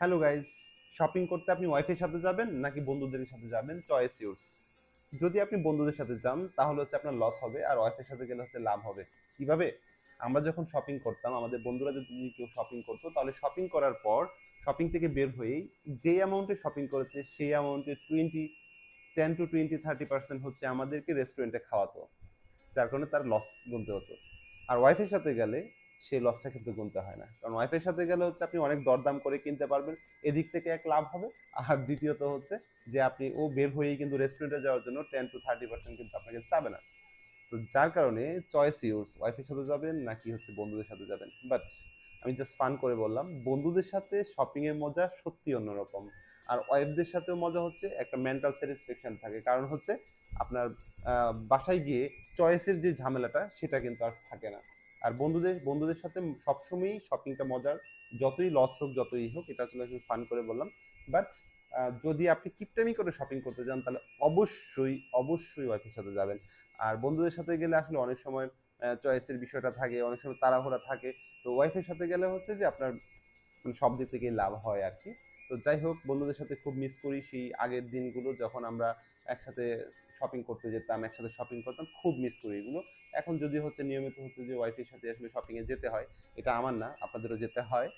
Hello guys shopping করতে আপনি ওয়াইফের সাথে যাবেন নাকি বন্ধুদের সাথে যাবেন? চয়েস ইউর্স যদি আপনি বন্ধুদের সাথে যান, তাহলে হচ্ছে আপনার লস হবে আর ওয়াইফের সাথে গেলে হচ্ছে লাভ হবে। কীভাবে? আমরা যখন শপিং করতাম, আমাদের বন্ধুরা যদি কেউ শপিং করতো, তাহলে শপিং করার পর শপিং থেকে বের হয়েই যে অ্যামাউন্টে শপিং করেছে, সেই অ্যামাউন্টে twenty ten two twenty thirty percent হচ্ছে আমাদেরকে রেস্টুরেন্টে খাওয়াতো, যার কারণে তার লস গুনতে হতো। আর ওয়াইফের সাথে গেলে সেই লসটা কিন্তু গুনতে হয় না। কারণ ওয়াইফের সাথে গেলে হচ্ছে আপনি অনেক দরদাম করে কিনতে পারবেন, এদিক থেকে এক লাভ হবে। আর দ্বিতীয়ত হচ্ছে যে আপনি, ও বের হয়েই কিন্তু রেস্টুরেন্টে যাওয়ার জন্য টেন টু থার্টি পার্সেন্ট কিন্তু আপনাকে চাবে না। তো যার কারণে চয়েস ইউর্স ওয়াইফের সাথে যাবেন নাকি হচ্ছে বন্ধুদের সাথে যাবেন? বাট আমি জাস্ট ফান করে বললাম, বন্ধুদের সাথে শপিং এর মজা সত্যি অন্যরকম। আর ওয়াইফদের সাথেও মজা হচ্ছে একটা মেন্টাল স্যাটিসফ্যাকশন থাকে। কারণ হচ্ছে আপনার বাসায় গিয়ে চয়েসের যে ঝামেলাটা, সেটা কিন্তু আর থাকে না। আর বন্ধুদের বন্ধুদের সাথে সবসময়ই শপিংটা মজার। যতই লস হোক, যতই হোক, এটা আসলে আমি ফান করে বললাম। বাট যদি আপনি কিপটামি করে শপিং করতে যান তাহলে অবশ্যই অবশ্যই ওয়াইফের সাথে যাবেন। আর বন্ধুদের সাথে গেলে আসলে অনেক সময় চয়েসের বিষয়টা থাকে, অনেক সময় তাড়াহুড়া থাকে। তো ওয়াইফের সাথে গেলে হচ্ছে যে আপনার মানে সব দিক থেকেই লাভ হয় আর কি। তো যাই হোক, বন্ধুদের সাথে খুব মিস করি সেই আগের দিনগুলো যখন আমরা একসাথে শপিং করতে যেতাম, একসাথে শপিং করতাম, খুব মিস করি এগুলো। এখন যদি হচ্ছে নিয়মিত হচ্ছে যে ওয়াইফের সাথে আসলে শপিংয়ে যেতে হয়, এটা আমার না, আপনাদেরও যেতে হয়।